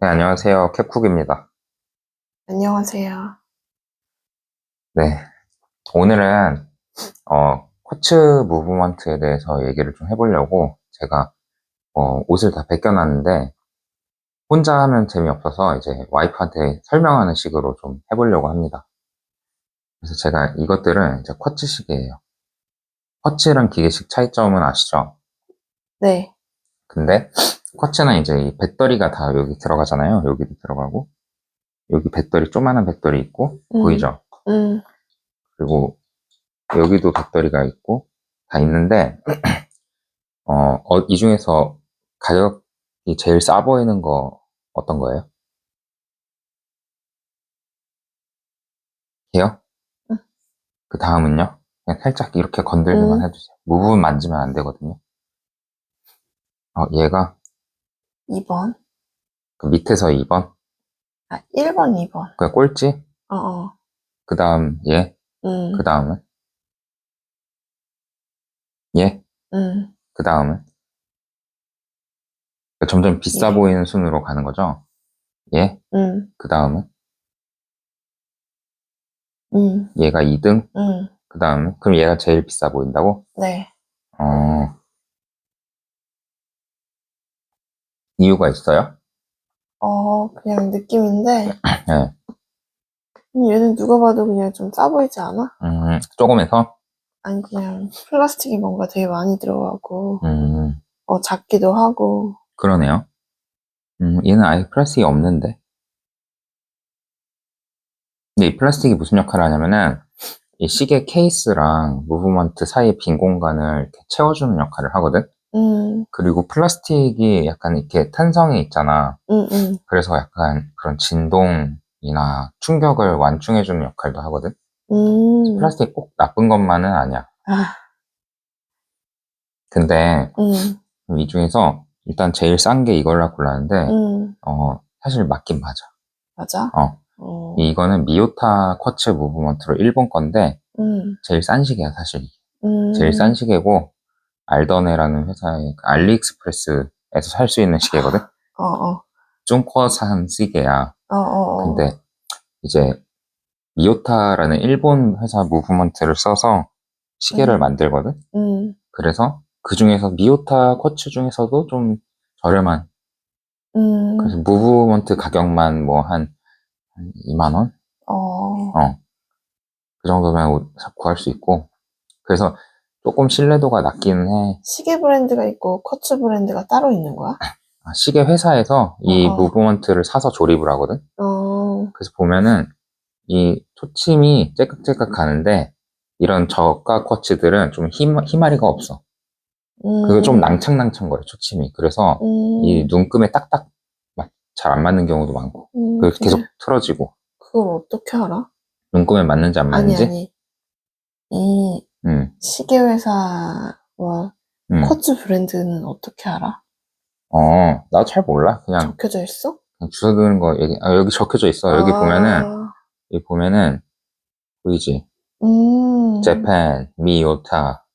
네, 안녕하세요. 캡쿡입니다. 안녕하세요. 네. 오늘은, 어, 쿼츠 무브먼트에 대해서 얘기를 좀 해보려고 제가, 어, 옷을 다 벗겨놨는데, 혼자 하면 재미없어서 이제 와이프한테 설명하는 식으로 좀 해보려고 합니다. 그래서 제가 이것들은 이제 쿼츠 시계예요. 쿼츠랑 기계식 차이점은 아시죠? 네. 근데 쿼츠는 이제 이 배터리가 다 여기 들어가잖아요. 여기도 들어가고 여기 배터리 조그마한 배터리 있고 음. 보이죠? 음, 그리고 여기도 배터리가 있고 다 있는데 어, 어, 이 중에서 가격이 제일 싸 보이는 거 어떤 거예요? 해요? 응. 그 다음은요? 그냥 살짝 이렇게 건들기만 응. 해주세요. 무브는 만지면 안 되거든요. 어, 얘가 2번. 그 밑에서 2번, 아, 1번, 2번. 그 꼴찌, 어, 어. 그 다음 얘, 음, 그 다음은 얘, 음, 그 다음은 점점 비싸 예. 보이는 순으로 가는 거죠. 얘, 음, 그 다음은 음, 얘가 2등, 음. 그 다음은 그럼 얘가 제일 비싸 보인다고? 네. 어, 이유가 있어요? 어, 그냥 느낌인데, 네. 음, 얘는 누가 봐도 그냥 좀 싸 보이지 않아? 음, 조금해서, 아니, 그냥 플라스틱이 뭔가 되게 많이 들어가고, 음, 어, 작기도 하고, 그러네요. 음, 얘는 아예 플라스틱이 없는데. 근데 이 플라스틱이 무슨 역할을 하냐면은, 이 시계 케이스랑 무브먼트 사이의 빈 공간을 이렇게 채워주는 역할을 하거든? 음, 그리고 플라스틱이 약간 이렇게 탄성이 있잖아. 음, 음, 그래서 약간 그런 진동이나 충격을 완충해주는 역할도 하거든? 음. 플라스틱 꼭 나쁜 것만은 아니야. 아, 근데 음, 이 중에서 일단 제일 싼 게 이걸라 골랐는데, 음. 어, 사실 맞긴 맞아. 맞아? 어, 어, 이거는 미오타 쿼츠 무브먼트로 일본 건데, 음, 제일 싼 시계야, 사실. 음. 제일 싼 시계고, 알더네라는 회사의 그 알리익스프레스에서 살 수 있는 시계거든? 어, 어, 중코산 시계야. 어, 어, 어. 근데 이제 미오타라는 일본 회사 무브먼트를 써서 시계를 음. 만들거든? 음, 그래서 그 중에서 미오타 쿼츠 중에서도 좀 저렴한 음. 그래서 무브먼트 가격만 뭐 한 2만 원? 어, 어. 그 정도면 옷 구할 수 있고 그래서 조금 신뢰도가 낮기는 해. 시계 브랜드가 있고 쿼츠 브랜드가 따로 있는 거야? 아, 시계 회사에서 이 어, 어. 무브먼트를 사서 조립을 하거든. 어, 그래서 보면은 이 초침이 째깍째깍 가는데 이런 저가 쿼츠들은 좀 힘, 힘아리가 없어. 음, 그거 좀 낭창낭창거려 초침이. 그래서 음, 이 눈금에 딱딱 잘 안 맞는 경우도 많고. 음, 그래서 계속 근데 틀어지고. 그걸 어떻게 알아? 눈금에 맞는지 안 아니, 맞는지? 아니. 이 음, 시계 회사와 음. 쿼츠 브랜드는 어떻게 알아? 어, 나도 잘 몰라. 그냥, 적혀져 있어? 그냥 주워 드는 거 얘기, 아, 여기 적혀져 있어. 여기 아, 보면은, 여기 보면은, 보이지? 음, 재팬, 미오타,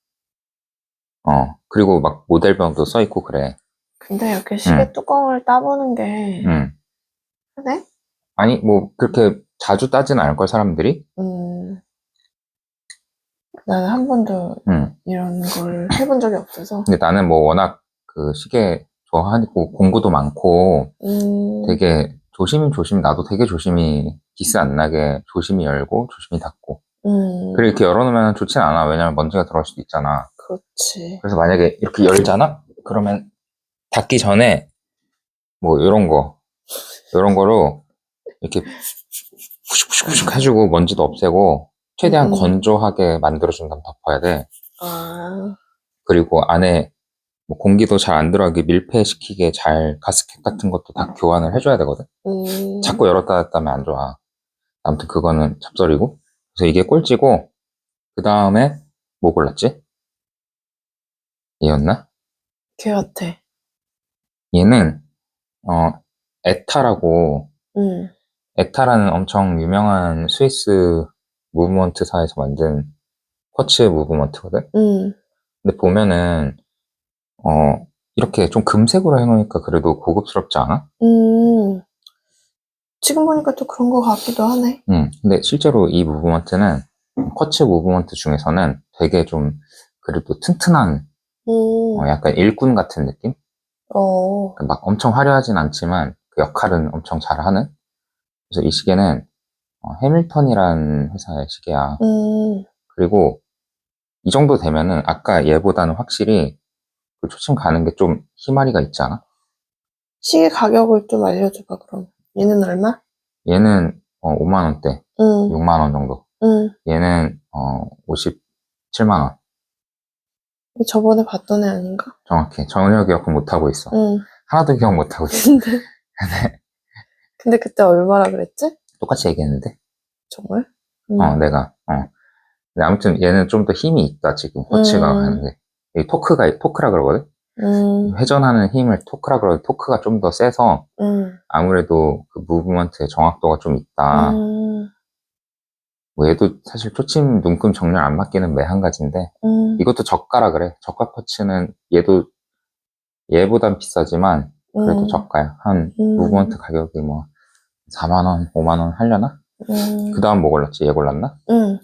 어, 그리고 막 모델명도 써 있고 그래. 근데 이렇게 시계 음. 뚜껑을 따보는 게 음. 그래? 아니, 뭐, 그렇게 자주 따진 않을 걸, 사람들이? 음, 나는 한 번도 음. 이런 걸 해본 적이 없어서 근데 나는 뭐, 워낙 그 시계 좋아하고, 공부도 많고, 음, 되게 조심히, 나도 되게 조심히, 기스 안 나게 조심히 열고, 조심히 닫고. 음, 그리고 이렇게 열어놓으면 좋진 않아. 왜냐면 먼지가 들어올 수도 있잖아. 그렇지. 그래서 만약에 이렇게 열잖아? 그러면 닫기 전에 뭐 이런 거, 이런 거로 이렇게 푸슉푸슉푸슉 해주고 먼지도 없애고 최대한 음. 건조하게 만들어준 다음 덮어야 돼. 아, 그리고 안에 뭐 공기도 잘 안 들어가게 밀폐시키게 잘 가스켓 같은 것도 다 교환을 해줘야 되거든. 음, 자꾸 열었다 닫다 하면 안 좋아. 아무튼 그거는 잡설이고. 그래서 이게 꼴찌고 그 다음에 뭐 골랐지? 얘였나? 걔 같아. 얘는 어 에타라고 음, 에타라는 엄청 유명한 스위스 무브먼트사에서 만든 쿼츠 무브먼트거든. 음, 근데 보면은 어 이렇게 좀 금색으로 해놓으니까 그래도 고급스럽지 않아? 음, 지금 보니까 또 그런 거 같기도 하네. 음, 근데 실제로 이 무브먼트는 쿼츠 무브먼트 중에서는 되게 좀 그래도 튼튼한 음, 어, 약간 일꾼 같은 느낌? 어, 그막 엄청 화려하진 않지만 그 역할은 엄청 잘하는. 그래서 이 시계는 어, 해밀턴이라는 회사의 시계야. 음, 그리고 이 정도 되면은 아까 얘보다는 확실히 그 초침 가는 게 좀 희마리가 있지 않아? 시계 가격을 좀 알려줘봐, 그럼. 얘는 얼마? 얘는 어, 5만 원대, 응, 6만 원 정도. 응. 얘는 어, 57만 원. 저번에 봤던 애 아닌가? 정확히 전혀 기억 못 하고 있어. 응. 하나도 기억 못 하고 있어. 근데, 근데 그때 얼마라 그랬지? 똑같이 얘기했는데. 정말? 응. 어, 내가. 어. 근데 아무튼 얘는 좀 더 힘이 있다 지금 코치가 음. 하는데. 이 토크가 토크라 그러거든. 응, 회전하는 힘을 토크라 그러는데 토크가 좀 더 세서 응, 아무래도 그 무브먼트의 정확도가 좀 있다. 응, 뭐 얘도 사실 초침 눈금 정렬 안 맞기는 매한 가지인데 응, 이것도 저가라 그래. 저가 코치는 얘도 얘보단 비싸지만 그래도 응, 저가야. 한 음. 무브먼트 가격이 뭐 4만 원, 5만 원 하려나? 응, 그 다음 뭐 골랐지? 얘 골랐나? 응,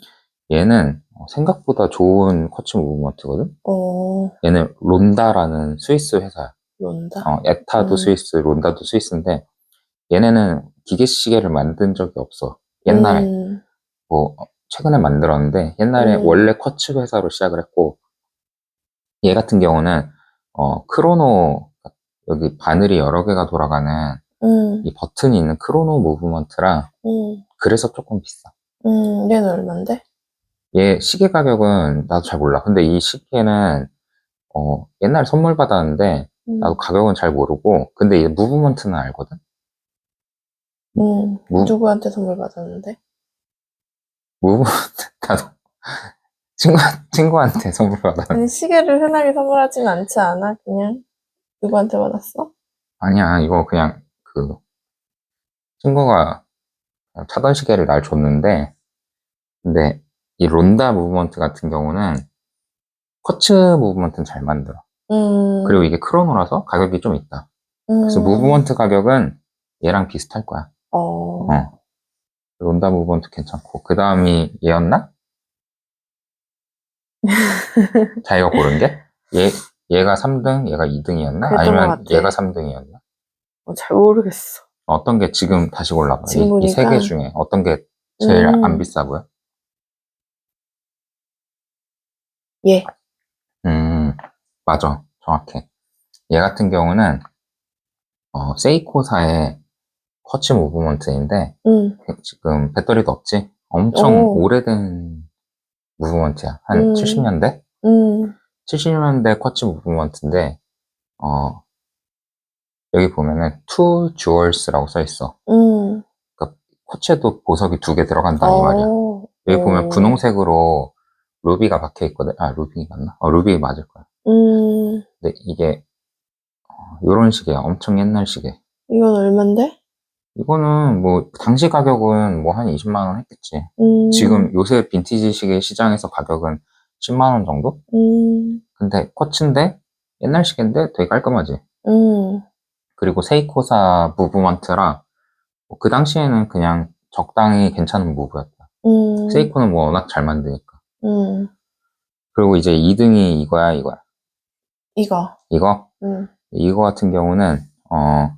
얘는 어, 생각보다 좋은 코치 무브먼트거든. 어, 얘는 론다라는 스위스 회사야. 논다. 어, 에타도 음. 스위스, 론다도 스위스인데 얘네는 기계 시계를 만든 적이 없어. 옛날에 음, 뭐 어, 최근에 만들었는데 옛날에 음. 원래 쿼츠 회사로 시작을 했고 얘 같은 경우는 어 크로노 여기 바늘이 여러 개가 돌아가는 응, 이 버튼이 있는 크로노 무브먼트라 응, 그래서 조금 비싸. 응. 얘는 얼만데? 얘 시계 가격은 나도 잘 몰라. 근데 이 시계는 어 옛날에 선물 받았는데 응, 나도 가격은 잘 모르고 근데 이 무브먼트는 알거든. 응. 뭐? 누구한테 선물 받았는데? 무브먼트 나도 친구 친구한테 선물 받았는데 아니, 시계를 흔하게 선물하진 않지 않아? 그냥 누구한테 받았어? 아니야 이거 그냥 그 친구가 차던 시계를 날 줬는데 근데 이 론다 무브먼트 같은 경우는 쿼츠 무브먼트는 잘 만들어. 음, 그리고 이게 크로노라서 가격이 좀 있다. 그래서 음, 무브먼트 가격은 얘랑 비슷할 거야. 어, 어. 론다 무브먼트 괜찮고 그 다음이 얘였나? 자기가 고른 게? 얘 얘가 3등, 얘가 2등이었나? 그랬던 것 아니면. 얘가 3등이었나? 어, 잘 모르겠어. 어떤 게 지금 다시 골라봐. 지금 이세개 보니까? 중에 어떤 게 제일 음. 안 비싸 보여? 얘. 음, 맞아. 정확해. 얘 같은 경우는, 어, 세이코사의 커치 무브먼트인데, 응, 지금 배터리도 없지? 엄청 오. 오래된 무브먼트야. 한 음. 70년대? 응, 70년대 커치 무브먼트인데, 어, 여기 보면은, 투 주얼스라고 써 있어. 응. 커치에도 보석이 두 개 들어간다, 이 말이야. 어, 여기 어. 보면 분홍색으로 루비가 박혀 있거든. 아, 루비 맞나? 어, 루비 맞을 거야. 음, 근데 이게 어, 요런 시계야. 엄청 옛날 시계. 이건 얼만데? 이거는 뭐 당시 가격은 뭐 한 20만 원 했겠지. 음, 지금 요새 빈티지 시계 시장에서 가격은 10만 원 정도? 음, 근데 쿼츠인데 옛날 시계인데 되게 깔끔하지. 음, 그리고 세이코사 무브먼트라 뭐 그 당시에는 그냥 적당히 괜찮은 무브였다. 음, 세이코는 뭐 워낙 잘 만드니까. 음, 그리고 이제 2등이 이거야, 이거야. 이거. 이거 음, 이거 같은 경우는 어,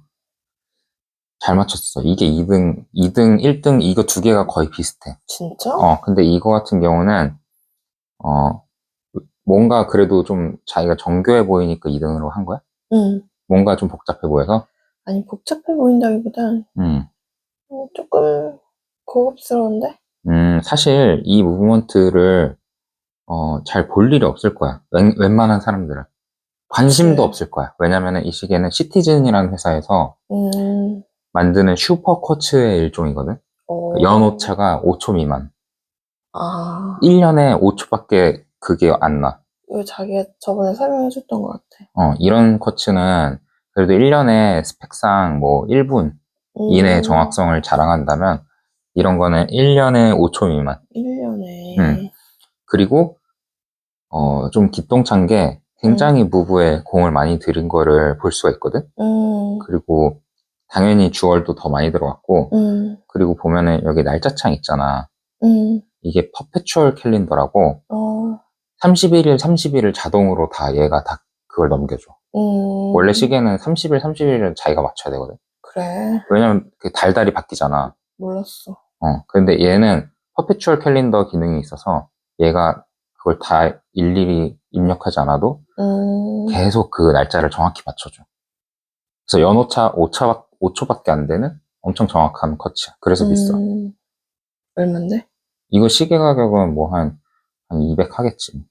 잘 맞췄어. 이게 2등, 2등, 1등 이거 두 개가 거의 비슷해. 진짜? 어, 근데 이거 같은 경우는 어, 뭔가 그래도 좀 자기가 정교해 보이니까 2등으로 한 거야? 응. 뭔가 좀 복잡해 보여서? 아니, 복잡해 보인다기보단 음, 어, 조금 고급스러운데? 음, 사실 이 무브먼트를 어, 잘 볼 일이 없을 거야. 웬, 웬만한 사람들은. 관심도 그치. 없을 거야. 왜냐면은 이 시계는 시티즌이라는 회사에서 음, 만드는 슈퍼 쿼츠의 일종이거든. 어, 그 연오차가 5초 미만. 아, 1년에 5초밖에 그게 안 나. 이거 자기가 저번에 설명해 줬던 것 같아. 어, 이런 쿼츠는 그래도 1년에 스펙상 뭐 1분 음, 이내의 정확성을 자랑한다면 이런 거는 1년에 5초 미만. 1년에. 음. 그리고 어, 좀 기똥찬 게 굉장히 무브에 공을 많이 들인 거를 볼 수가 있거든. 음, 그리고 당연히 주얼도 더 많이 들어갔고, 음, 그리고 보면은 여기 날짜창 있잖아. 음, 이게 퍼페추얼 캘린더라고, 어, 31일, 30일을 자동으로 다 얘가 다 그걸 넘겨줘. 음. 원래 시계는 30일, 30일을 자기가 맞춰야 되거든. 그래, 왜냐면 그 달달이 바뀌잖아. 몰랐어. 어, 근데 얘는 퍼페추얼 캘린더 기능이 있어서 얘가 그걸 다 일일이 입력하지 않아도 음, 계속 그 날짜를 정확히 맞춰줘. 그래서 연오차 5차, 5초밖에 안 되는 엄청 정확한 커치야. 그래서 비싸. 음, 얼만데? 이거 시계 가격은 뭐 한, 한 200 하겠지.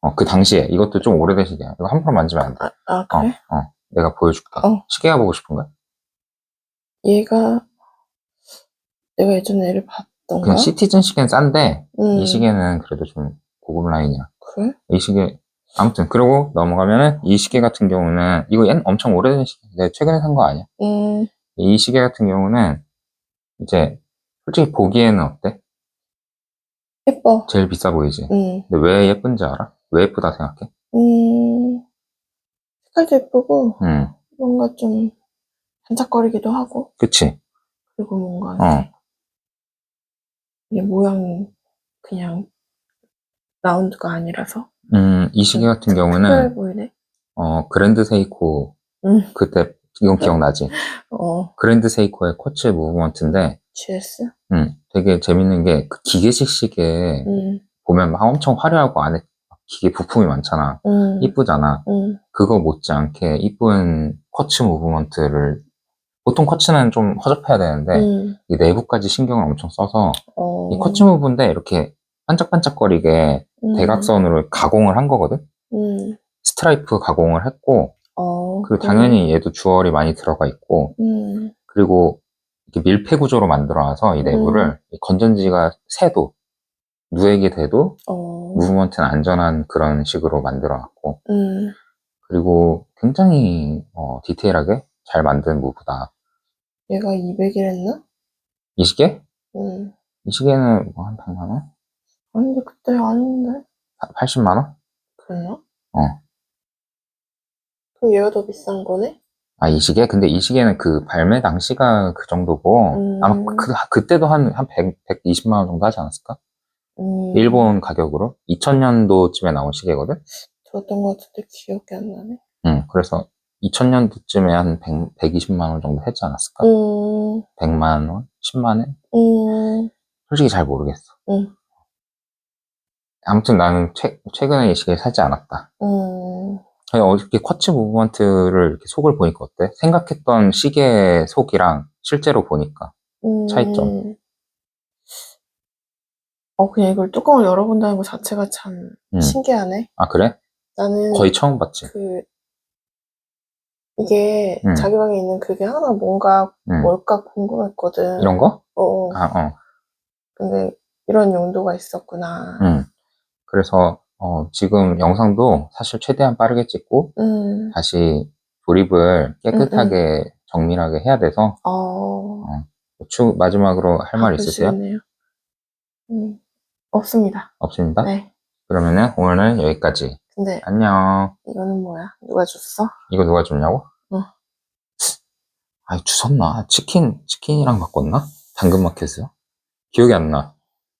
어, 그 당시에. 이것도 좀 오래된 시계야. 이거 함부로 만지면 안 돼. 아, 아 어, 그래? 어. 내가 보여줄게. 어. 시계가 보고 싶은가? 얘가 내가 예전에 얘를 봤던가? 그냥 시티즌 시계는 싼데, 음, 이 시계는 그래도 좀 고급 라인이야. 그래? 이 시계, 아무튼, 그리고 넘어가면은, 이 시계 같은 경우는, 이거 옛, 엄청 오래된 시계, 내가 최근에 산 거 아니야? 음, 이 시계 같은 경우는, 이제, 솔직히 보기에는 어때? 예뻐. 제일 비싸 보이지? 음, 근데 왜 예쁜지 알아? 왜 예쁘다 생각해? 음, 색깔도 예쁘고, 응, 뭔가 좀 반짝거리기도 하고, 그치? 그리고 뭔가 어, 이게 모양이 그냥 라운드가 아니라서 음, 이 시계 같은 특별해 경우는, 보이네. 어, 그랜드 세이코, 음. 그때, 이건 기억나지? 어, 그랜드 세이코의 쿼츠 무브먼트인데, GS? 음, 되게 재밌는 게, 그 기계식 시계 음, 보면 막 엄청 화려하고 안에 기계 부품이 많잖아. 음, 이쁘잖아. 음, 그거 못지않게 이쁜 쿼츠 무브먼트를, 보통 쿼츠는 좀 허접해야 되는데, 음, 이 내부까지 신경을 엄청 써서, 어, 이 쿼츠 무브인데 이렇게 반짝반짝거리게 음, 대각선으로 가공을 한 거거든? 음, 스트라이프 가공을 했고, 어, 그리고 그래. 당연히 얘도 주얼이 많이 들어가 있고, 음, 그리고 이렇게 밀폐 구조로 만들어놔서 이 내부를 이 건전지가 새도, 누에게 돼도 어, 무브먼트는 안전한 그런 식으로 만들어놨고, 음, 그리고 굉장히 어, 디테일하게 잘 만든 무브다. 얘가 200이랬나? 이 시계? 음, 이 시계는 뭐 한 100만 원? 아닌데 그때 아닌데? 80만 원? 그랬나? 어. 그럼 얘가 더 비싼 거네? 아, 이 시계? 근데 이 시계는 그 발매 당시가 그 정도고, 음. 아마 그, 그때도 한, 한 100, 120만 원 정도 하지 않았을까? 음, 일본 가격으로? 2000년도쯤에 나온 시계거든? 들었던 것 같은데 기억이 안 나네. 응, 그래서 2000년도쯤에 한 100, 120만 원 정도 했지 않았을까? 음, 100만 원? 10만 원? 음, 솔직히 잘 모르겠어. 음. 아무튼 나는 최, 최근에 이 시계를 사지 않았다. 음, 그냥 어저께 쿼츠 무브먼트를 이렇게 속을 보니까 어때? 생각했던 시계 속이랑 실제로 보니까. 음. 차이점. 어, 그냥 이걸 뚜껑을 열어본다는 것 자체가 참 음. 신기하네. 아, 그래? 나는 거의 처음 봤지. 그, 이게 음. 자기 방에 있는 그게 하나 뭔가 응. 뭘까 궁금했거든. 이런 거? 어, 어. 아, 어. 근데 이런 용도가 있었구나. 응. 그래서, 어, 지금 영상도 사실 최대한 빠르게 찍고, 음, 다시 조립을 깨끗하게 정밀하게 해야 돼서, 어, 추, 마지막으로 할 말 있으세요? 음, 없습니다. 없습니다. 네. 그러면은 오늘은 여기까지. 근데 안녕. 이거는 뭐야? 누가 줬어? 이거 누가 줬냐고? 응. 아이, 주웠나? 치킨, 치킨이랑 바꿨나? 당근마켓에서? 기억이 안 나.